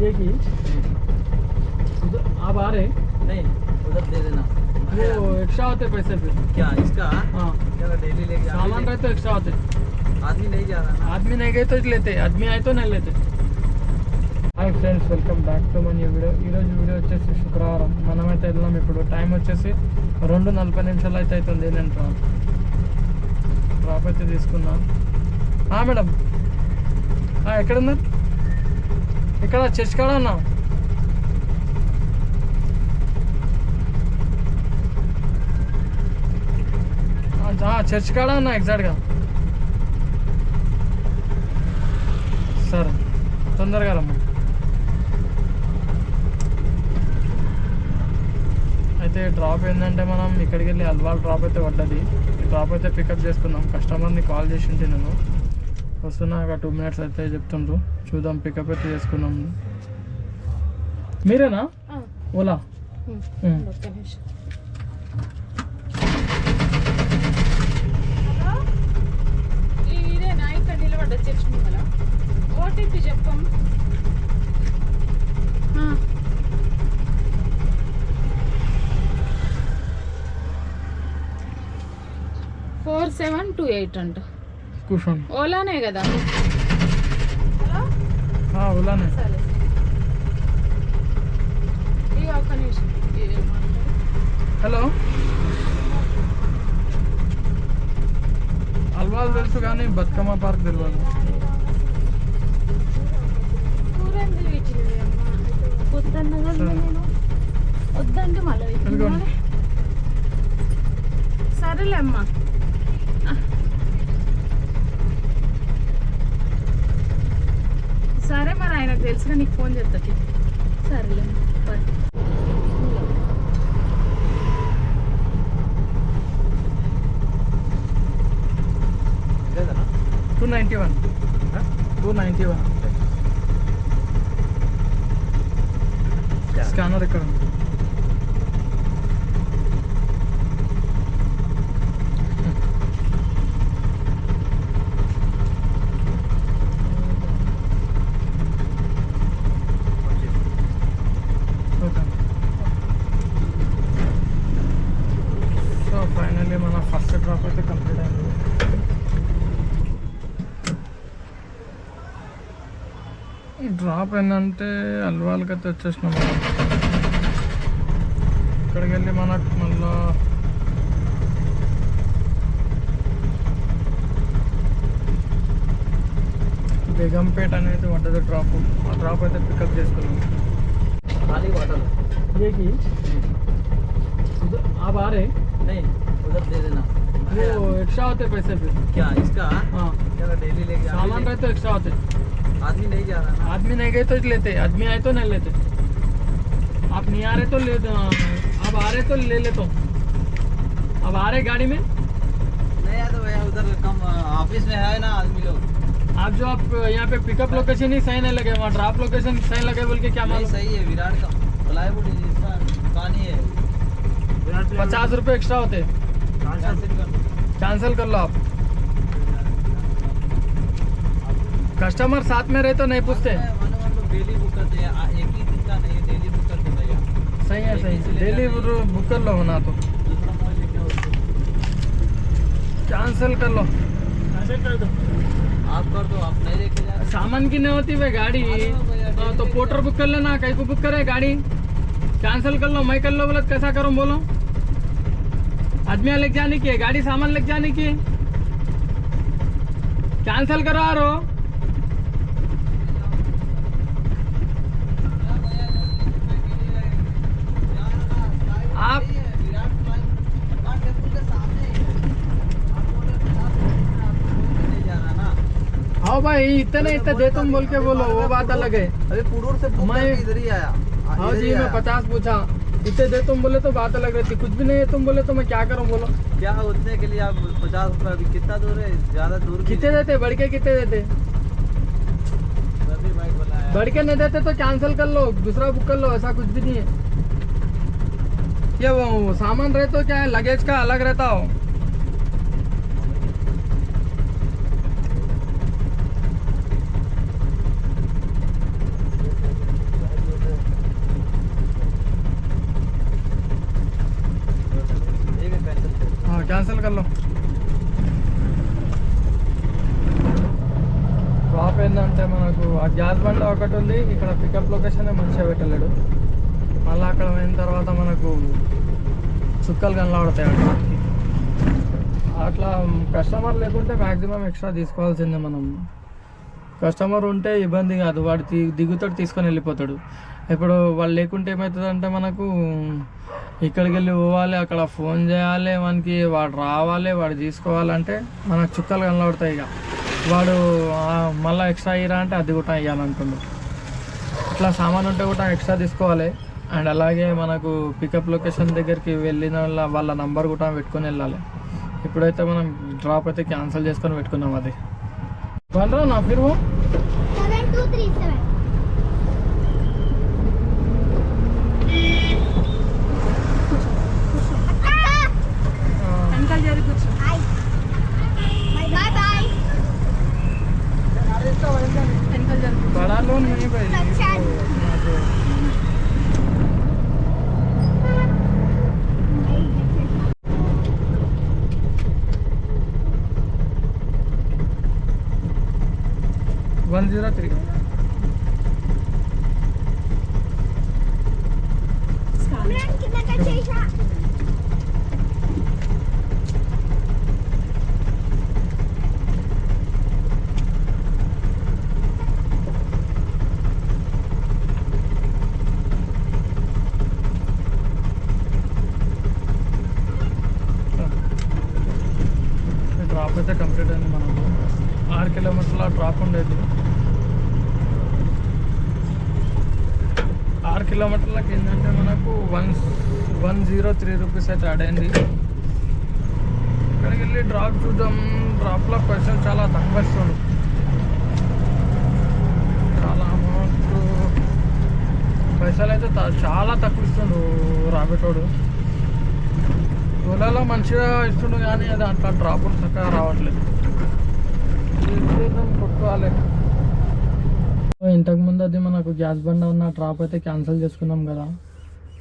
ये की उधर आप आ रहे नहीं उधर दे देना वो एक्स्ट्रा होते पैसे फिर क्या इसका हाँ क्या डेली लेके सामान रहे तो एक्स्ट्रा होते आदमी नहीं जा रहा ना ఆద్మీ नहीं गए तो लेते ఆద్మీ అయితే నేను లేతే hi friends welcome back to money video ఈరోజు వీడియో వచ్చేసి శుక్రవారం మనమైతే వెళ్ళాం ఇప్పుడు టైం వచ్చేసి రెండు నలభై నిమిషాలు అయితే అవుతుంది నేను డ్రాప్ డ్రాప్ అయితే తీసుకున్నా ఆ, మేడం ఆ, ఎక్కడున్నారు ఇక్కడ చర్చ్ కాడ ఉన్నా. చర్చ్ కాడ ఉన్నా ఎగ్జాక్ట్గా సరే తొందరగా రమ్మ అయితే డ్రాప్ ఏంటంటే మనం ఇక్కడికి వెళ్ళి అల్వాల్ డ్రాప్ అయితే పడ్డది. ఈ డ్రాప్ అయితే పికప్ చేసుకున్నాం. కస్టమర్ని కాల్ చేసి ఉంటే నేను వస్తున్నా ఒక టూ మినిట్స్ అయితే చెప్తుండ్రు. చూద్దాం పికప్ అయితే చేసుకున్నాం మీరేనా? ఓలా? ఓటీపీ చెప్పం. ఫోర్ సెవెన్ టూ ఎయిట్ అంట. కూర్చోండి. ఓలానే కదా? ఓలానే? హలో? అల్వాల్ తెలుసు కానీ బతుకమ్మ పార్క్ తెలియదు వద్దంటే మళ్ళీ. సరేలే అమ్మా. సరే మరి ఆయన తెలిసిన నీకు ఫోన్ చేస్తా సరేలే two ninety one. Two ninety one. Scanner ఎక్కడ ఉంది? డ్రాప్ ఏంటంటే అల్వాల్కి అయితే వచ్చేసినాం మనం. ఇక్కడికి వెళ్ళి మనకు మళ్ళా బేగంపేట అనేది పడ్డది డ్రాప్ ఆ డ్రాప్ అయితే పికప్ చేసుకున్నాం खाली बॉटल ये की उधर आप आ रहे नहीं उधर दे देना वो एक्स्ट्रा होते पैसे फिर क्या इसका हाँ क्या डेली लेके सामान रहे तो एक्स्ट्रा होते आदमी नहीं जा रहा। आदमी नहीं गए तो लेते आदमी आए तो नहीं लेते। आप नहीं आ रहे तो ले आप आ रहे तो ले लेता हूँ। अब आ रहे गाड़ी में? नहीं यार तो भैया उधर कम ऑफ़िस में है ना आदमी लोग। आप जो आप यहाँ पे पिकअप लोकेशन ही सही नहीं लगे वहाँ ड्रॉप लोकेशन सही लगे बोल के क्या मालूम? सही है विराट का। प्लाईवुड दुकान है। पचास रुपये एक्स्ट्रा होते। कैंसिल कर लो आप। कस्टमर साथ में रहे तो नहीं पूछते। डेली बुक करते हैं। एक ही दिन का नहीं डेली बुक करते भैया। सही है सही है डेली बुक कर लो होना तो। कैंसिल कर लो। आप कर दो आप नहीं लेके सामान की नहीं होती भाई गाड़ी। हाँ, तो पोर्टर बुक कर लेना कहीं को बुक करे गाड़ी। कैंसिल कर लो मैं कर लो बोला कैसा करूँ बोलो। आदमी लेके जाने की है गाड़ी सामान लेके जाने की कैंसिल करो आ रहो आप हाँ भाई इतने इतने दे तुम बोल के बोलो वो बात अलग है। अभी पुरूर से मैं- इधर ही आया? हाँ जी मैं पचास पूछा। इतने दे तुम बोले तो बात अलग रहती। कुछ भी नहीं है तुम बोले तो मैं क्या करूँ बोलो। क्या उतने के लिए आप पचास रुपए अभी कितना दूर है? ज़्यादा दूर कितने देते? बढ़ के कितने देते? बढ़ के नहीं देते तो कैंसिल कर लो दूसरा बुक कर लो ऐसा कुछ भी नहीं है। ये वो सामान रहे तो क्या? है लगेज का अलग रहता हो। कैंसिल कर लो। డ్రాప్ ఏంటంటే మనకు ఆ గ్యాస్ బండ్ ఒకటి ఉంది. ఇక్కడ పికప్ లొకేషన్ మంచిగా పెట్టలేడు. మళ్ళీ అక్కడ పోయిన తర్వాత మనకు చుక్కలు కనబడతాయి అక్కడ అట్లా కస్టమర్ లేకుంటే మ్యాక్సిమం ఎక్స్ట్రా తీసుకోవాల్సిందే మనం. కస్టమర్ ఉంటే ఇబ్బంది కాదు. వాడు దిగుతాడు తీసుకొని వెళ్ళిపోతాడు. ఇప్పుడు వాళ్ళు లేకుంటే ఏమవుతుందంటే మనకు ఇక్కడికి వెళ్ళి పోవాలి అక్కడ ఫోన్ చేయాలి మనకి వాడు రావాలి వాడు తీసుకోవాలంటే మనకు చుక్కలు కనబడతాయి ఇక. వాడు మళ్ళీ ఎక్స్ట్రా ఇయ్యరా అంటే అది కూడా ఇవ్వాలనుకుండు ఇట్లా సామాన్ ఉంటే కూడా ఎక్స్ట్రా తీసుకోవాలి. అండ్ అలాగే మనకు పికప్ లొకేషన్ దగ్గరికి వెళ్ళిన వాళ్ళ వాళ్ళ నంబర్ కూడా పెట్టుకొని వెళ్ళాలి ఇప్పుడైతే మనం డ్రాప్ అయితే క్యాన్సిల్ చేసుకొని పెట్టుకున్నాం అది బండ్రా నా ఫిర్ वो సెవెన్ టూ త్రీ సెవెన్ వెనకాల జరిగి కూర్చో బాయ్ బాయ్ వెనకాల జరిగి बड़ा लोन नहीं भाई వన్ జీరో త్రీ. డ్రాప్ అయితే కంప్లీట్ అయింది మనకు. ఆరు కిలోమీటర్ల డ్రాప్ ఉండేది. కిలోమీటర్లకి ఏంటంటే మనకు one one zero three rupees అయితే యాడ్ అయింది. ఇక్కడికి వెళ్ళి డ్రాప్ చూద్దాం. డ్రాప్లో పైసలు చాలా తక్కువ ఇస్తుండు చాలా అమౌంట్ పైసలు అయితే చాలా తక్కువ ఇస్తుండు రాబేటోడు. ఓలాలో మంచిగా ఇస్తుండు కానీ అది అట్లా డ్రాప్ చక్కగా రావట్లేదు. కొట్టుకోవాలి. ఇంతకు ముందు అది మనకు గ్యాస్ బండ ఉన్న డ్రాప్ అయితే క్యాన్సిల్ చేసుకున్నాం కదా.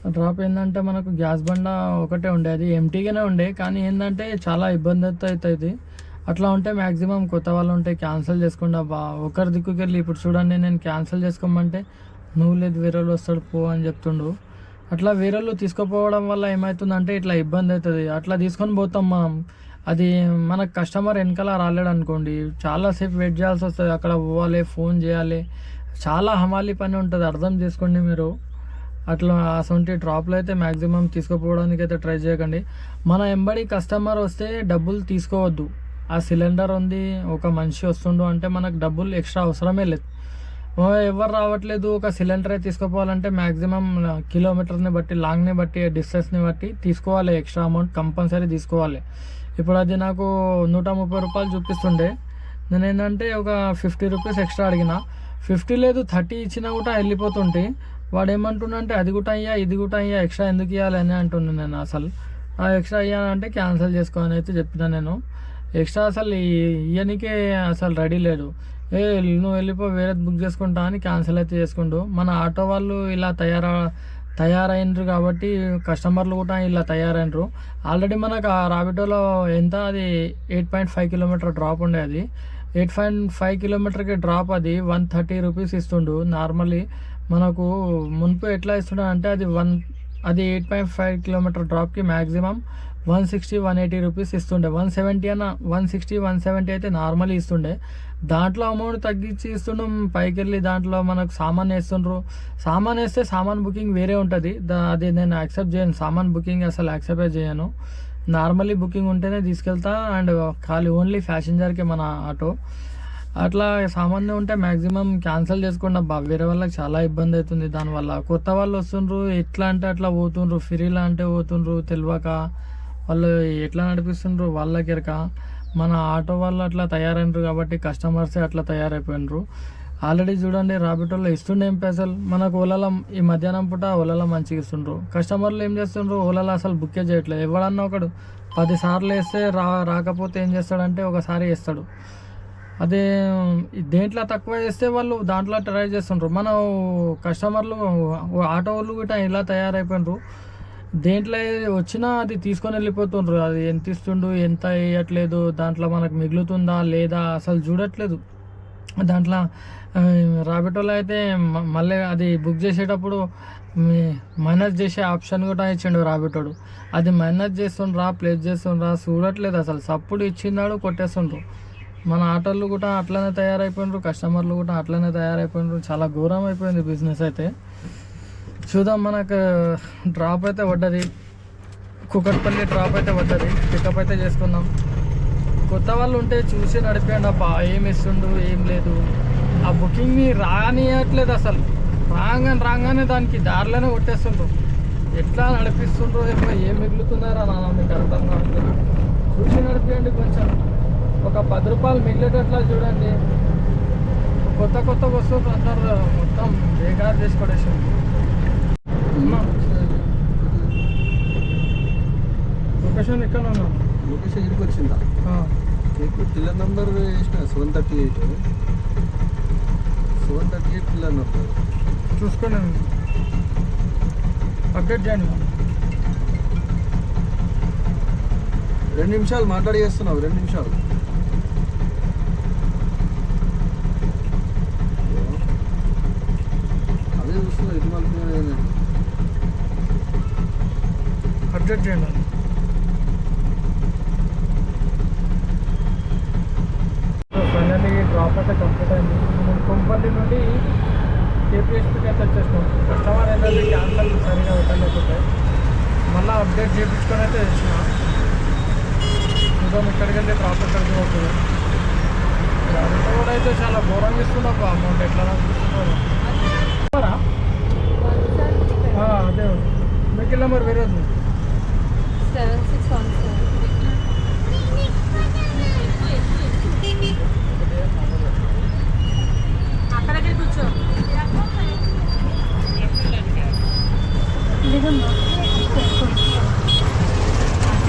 ఆ డ్రాప్ ఏంటంటే మనకు గ్యాస్ బండ ఒకటే ఉండే అది ఎంటీగానే ఉండే కానీ ఏంటంటే చాలా ఇబ్బంది అవుతుంది అట్లా ఉంటే మ్యాక్సిమం కొత్త వాళ్ళు ఉంటే క్యాన్సిల్ చేసుకుండా బా ఒకరి దిక్కుకి వెళ్ళి ఇప్పుడు చూడండి నేను క్యాన్సిల్ చేసుకోమంటే నువ్వు లేదు వేరే వాళ్ళు వస్తాడు పో అని చెప్తుండు. అట్లా వేరే వాళ్ళు తీసుకుపోవడం వల్ల ఏమవుతుందంటే ఇట్లా ఇబ్బంది అవుతుంది అట్లా తీసుకొని పోతాం మనం. అది మనకు కస్టమర్ వెనకాల రాలేడు అనుకోండి చాలాసేపు వెయిట్ చేయాల్సి వస్తుంది. అక్కడ పోవాలి ఫోన్ చేయాలి. చాలా హమాలి పని ఉంటుంది అర్థం చేసుకోండి మీరు. అట్లా అసొంటి డ్రాప్లు అయితే మ్యాక్సిమం తీసుకుపోవడానికి అయితే ట్రై చేయకండి. మన ఎంబడి కస్టమర్ వస్తే డబ్బులు తీసుకోవద్దు. ఆ సిలిండర్ ఉంది ఒక మనిషి వస్తుండు అంటే మనకు డబ్బులు ఎక్స్ట్రా అవసరమే లేదు. ఎవరు రావట్లేదు ఒక సిలిండరే తీసుకుపోవాలంటే మ్యాక్సిమం కిలోమీటర్ని బట్టి లాంగ్ని బట్టి డిస్టెన్స్ని బట్టి తీసుకోవాలి ఎక్స్ట్రా అమౌంట్ కంపల్సరీ తీసుకోవాలి. ఇప్పుడు అది నాకు నూట ముప్పై రూపాయలు చూపిస్తుండే. నేను ఏంటంటే ఒక ఫిఫ్టీ రూపీస్ ఎక్స్ట్రా అడిగిన. ఫిఫ్టీ లేదు థర్టీ ఇచ్చినా కూడా వెళ్ళిపోతుంటే వాడు ఏమంటుండంటే అది కూడా అయ్యా ఇది కూడా అయ్యా ఎక్స్ట్రా ఎందుకు ఇవ్వాలి అని అంటున్నాను నేను అసలు. ఆ ఎక్స్ట్రా అయ్యానంటే క్యాన్సిల్ చేసుకోవాలని అయితే చెప్పిన నేను. ఎక్స్ట్రా అసలు ఈ- ఇయ్యనికే అసలు రెడీ లేడు ఏ నువ్వు వెళ్ళిపో వేరే బుక్ చేసుకుంటా అని క్యాన్సిల్ అయితే చేసుకుంటూ మన ఆటో వాళ్ళు ఇలా తయారు తయారైనరు కాబట్టి కస్టమర్లు కూడా ఇలా తయారైనరు. ఆల్రెడీ మనకు ఆ రాబిటోలో ఎంత అది eight point five kilometre drop ఉండే అది. ఎయిట్ పాయింట్ ఫైవ్ కిలోమీటర్కి డ్రాప్ అది వన్ థర్టీ రూపీస్ ఇస్తుండు. నార్మల్లీ మనకు మున్పు ఎట్లా ఇస్తుండే అంటే అది వన్ అది eight point five kilometre డ్రాప్కి maximum one sixty one eighty rupees ఇస్తుండే. వన్ సెవెంటీ అన్న వన్ సిక్స్టీ వన్ సెవెంటీ అయితే నార్మల్ ఇస్తుండే. దాంట్లో అమౌంట్ తగ్గించి ఇస్తుండం పైకి వెళ్ళి దాంట్లో మనకు సామాన్ వేస్తుండ్రు. సామాన్ వేస్తే సామాన్ బుకింగ్ వేరే ఉంటుంది. దా అది నేను యాక్సెప్ట్ చేయను. సామాన్ బుకింగ్ అసలు యాక్సెప్ట్ చేయను. నార్మల్లీ బుకింగ్ ఉంటేనే తీసుకెళ్తా. అండ్ ఖాళీ ఓన్లీ ప్యాసింజర్కి మన ఆటో. అట్లా సామాన్యం ఉంటే మ్యాక్సిమం క్యాన్సిల్ చేసుకుండా వేరే వాళ్ళకి చాలా ఇబ్బంది అవుతుంది దానివల్ల. కొత్త వాళ్ళు వస్తుండ్రు ఎట్లా అంటే అట్లా పోతుండ్రు ఫ్రీలా అంటే పోతుండ్రు తెలియక వాళ్ళు ఎట్లా నడిపిస్తుండ్రు వాళ్ళకెరక మన ఆటో వాళ్ళు అట్లా తయారైనరు కాబట్టి కస్టమర్సే అట్లా తయారైపోయినరు ఆల్రెడీ చూడండి రాబిటోలో ఇస్తుండే ఏం పైసలు? మనకు ఓలాల ఈ మధ్యాహ్నం పూట ఓలాలో మంచిగా ఇస్తుండ్రు. కస్టమర్లు ఏం చేస్తుండ్రు? ఓలాల అసలు బుక్కే చేయట్లేదు. ఎవడన్నా ఒకడు పదిసార్లు వేస్తే రా రాకపోతే ఏం చేస్తాడంటే ఒకసారి వేస్తాడు. అదే దేంట్లో తక్కువ చేస్తే వాళ్ళు దాంట్లో ట్రై చేస్తుండ్రు. మన కస్టమర్లు ఆటో వాళ్ళు కూడా ఇలా తయారైపోయినారు. దేంట్లో వచ్చినా అది తీసుకొని వెళ్ళిపోతుండ్రు. అది ఎంత ఇస్తుండు ఎంత వేయట్లేదు దాంట్లో మనకు మిగులుతుందా లేదా అసలు చూడట్లేదు. దాంట్లో రాబెటోలో అయితే మళ్ళీ అది బుక్ చేసేటప్పుడు మైనస్ చేసే ఆప్షన్ కూడా ఇచ్చిండు రాబెటోడు అది మైనస్ చేస్తుండ్రా ప్లేస్ చేస్తుండ్రా చూడట్లేదు అసలు. సప్పుడు ఇచ్చిందాడు కొట్టేస్తుండ్రు. మన ఆటోళ్ళు కూడా అట్లనే తయారైపోయినారు కస్టమర్లు కూడా అట్లనే తయారైపోయినారు. చాలా ఘోరం అయిపోయింది బిజినెస్ అయితే. చూద్దాం మనకు డ్రాప్ అయితే పడ్డది. కుకట్పల్లి డ్రాప్ అయితే పడ్డది. పికప్ అయితే చేసుకుందాం కొత్త వాళ్ళు ఉంటే చూసి నడిపేయండి అప్ప ఏం ఇస్తుండు ఏం లేదు. ఆ బుకింగ్ని రానియట్లేదు అసలు. రాగానే రాగానే దానికి దారిలోనే కొట్టేస్తుండ్రు. ఎట్లా నడిపిస్తుండ్రో ఏమో ఏం మిగులుతున్నారా నాన్న మీకు అర్థం కావట్లేదు. ఒక పది రూపాయలు మిగిలేటట్లా చూడండి. కొత్త కొత్త వస్తువులు అందరు మొత్తం బేకార్ చేసి పడేసింది లొకేషన్ ఇక్కడ ఉన్నాం? లొకేషన్ ఇక్కడికి వచ్చిందా? మీకు పిల్లర్ నంబర్ వేసిన seven thirty eight. Seven thirty eight pillar number. చూసుకోండి అప్డేట్ చేయండి. రెండు నిమిషాలు మాట్లాడి చేస్తున్నావు రెండు నిమిషాలు అదే చూస్తున్నా ఇది మళ్ళీ అప్డేట్ చేయండి ఫైనల్లీ డ్రాప్ అయితే కంప్లీట్ అయింది మనం కొంపల్లి నుండి కేపీఎస్పీకి అయితే వచ్చేసినాం కస్టమర్ ఏంటంటే క్యాన్సల్ సరిగా పెట్టలేకపోతే మళ్ళీ అప్డేట్ చేయించుకొని అయితే వచ్చిన చూద్దాం ఇక్కడికి వెళ్ళి డ్రాప్ ఎక్కడికి పోతుంది అదంతా కూడా అయితే చాలా ఘోరంగా ఇస్తున్నా అమౌంట్ ఎట్లా అనిపిస్తున్నారు అదే. మీకు వెళ్ళా వేరే రోజు సెవెన్ సిక్స్ వన్ సెవెన్. అక్కడికి కూర్చో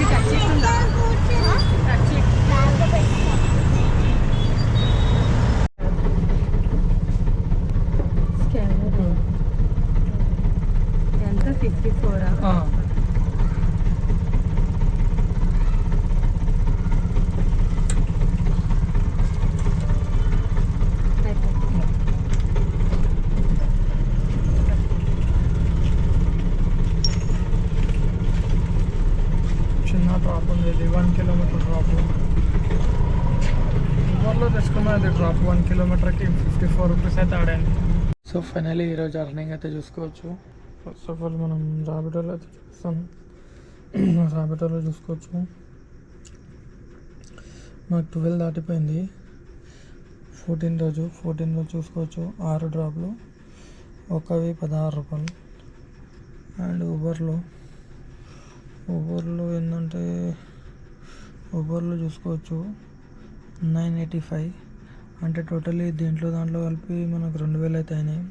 టచ్ చేయకుండా టచ్ స్కానర్ ఎంత ఫిఫ్టీ ఫోరా ఆ. చిన్న డ్రాప్ ఉంది ఇది వన్ కిలోమీటర్ డ్రాప్ ఊబర్లో తెచ్చుకున్నది డ్రాప్ వన్ కిలోమీటర్కి ఫిఫ్టీ ఫోర్ రూపీస్ అయితే ఆడండి సో ఫైనలీ ఈరోజు అర్నింగ్ అయితే చూసుకోవచ్చు. ఫస్ట్ ఆఫ్ ఆల్ మనం రాబిటోలో అయితే చూపిస్తాం. రాబిటోలో చూసుకోవచ్చు. మాకు ట్వెల్వ్ దాటిపోయింది. ఫోర్టీన్ రోజు ఫోర్టీన్ రోజు చూసుకోవచ్చు. ఆరు డ్రాప్లు. ఒకవి పదహారు రూపాయలు. అండ్ ఊబర్లో ఊబర్లో ఏంటంటే ఊబర్లో చూసుకోవచ్చు. నైన్ ఎయిటీ ఫైవ్ అంటే టోటలీ దీంట్లో దాంట్లో కలిపి మనకు రెండు వేలు అయితే అయినాయి.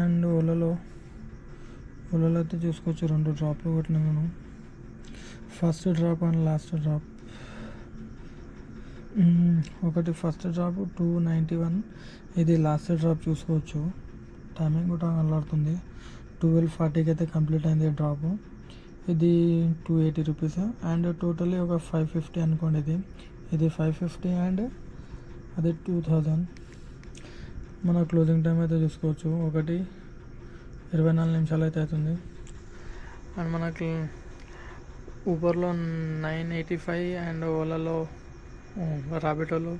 అండ్ ఓలలో ఓలలో అయితే చూసుకోవచ్చు రెండు డ్రాప్లు కొట్టినా మనం. First drop and last drop. ఒకటి first drop two ninety one. ఇది లాస్ట్ డ్రాప్ చూసుకోవచ్చు. టైమింగ్ కూడా అల్లాడుతుంది ట్వెల్వ్ ఫార్టీకి అయితే కంప్లీట్ అయింది డ్రాప్. ఇది two eighty rupees. And totally ఒక ఫైవ్ ఫిఫ్టీ అనుకోండి ఇది. ఇది ఫైవ్ ఫిఫ్టీ అండ్ అది టూ థౌజండ్ మన క్లోజింగ్ టైం అయితే చూసుకోవచ్చు. ఒకటి ఇరవై నాలుగు నిమిషాలు అయితే అవుతుంది. అండ్ మనకి ఊబర్లో నైన్ ఎయిటీ ఫైవ్ అండ్ ఓలాలో రాబిటోలో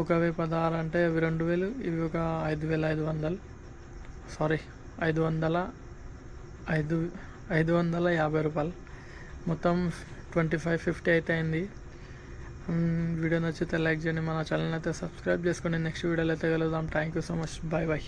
ఒక వెయ్యి పదహారు అంటే ఇవి రెండు వేలు ఇవి ఒక ఐదు వేల ఐదు వందలు. సారీ ఐదు వందల ఐదు ఐదు వందల యాభై రూపాయలు. మొత్తం ట్వంటీ ఫైవ్ ఫిఫ్టీ అయితే అయింది. వీడియో నచ్చితే లైక్ చేయండి. మన ఛానల్ అయితే సబ్స్క్రైబ్ చేసుకోండి నెక్స్ట్ వీడియోలో అయితే కలుద్దాం. Thank you so much bye bye